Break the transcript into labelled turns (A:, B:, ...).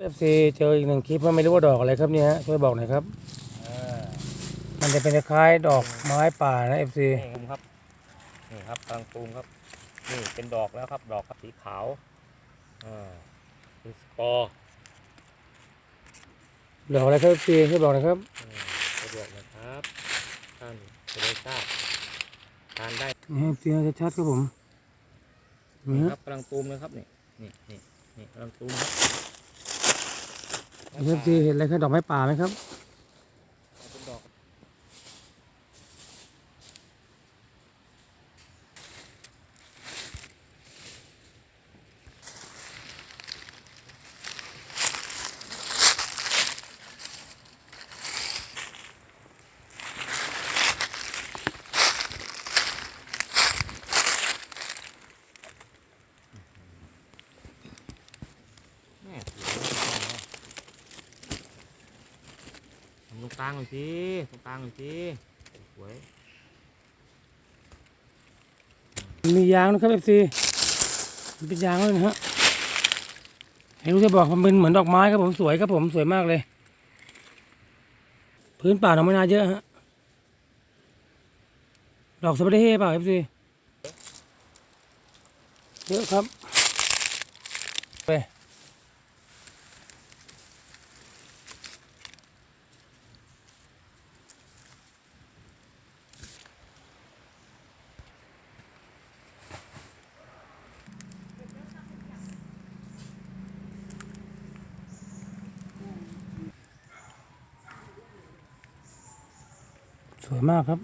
A: เอฟซีเจออีกหนึ่งคลิปว่าไม่รู้ว่าดอกอะไรครับเนี่ยฮะช่วยบอกหน่อยครับ
B: อ่า
A: มันจะเป็นคล้ายๆดอกไม้ป่านะเอฟซี
B: นี่ครับนี่ครับกำลังตูมครับ นี่เป็นดอกแล้วครับ ดอกครับสีขาวอ่าเป็นสปอร์
A: ดอกอะไรครับเอฟซีช่วยบอกหน่อยครับ
B: อืมสะดวกนะครับท่านจะได้ทราบทานได้
A: นี่เอฟซีชัดๆครับผมนี่
B: นี่
A: ฮะ
B: ครับกำลังตูมเลยครับนี่นี่นี่นี่กำลังตูมครับ
A: เอฟซีเห็นอะไรครับดอกไม้ป่าไหมครับ
B: เป็นดอก แม่สวยมากเลยทำ ตรงกลางหน่อยสิตรงกลางหน่อยสิสวย
A: มียางนะครับเอฟซีมันเป็นยางเลยนะฮะให้รู้จะบอกมันเป็นเหมือนดอกไม้ครับผมสวยครับผมสวยมากเลย พื้นป่าดอกไม้นาเยอะฮะดอกสะเปรย์เปล่าเอฟซีเยอะครับไป สวยมากครับ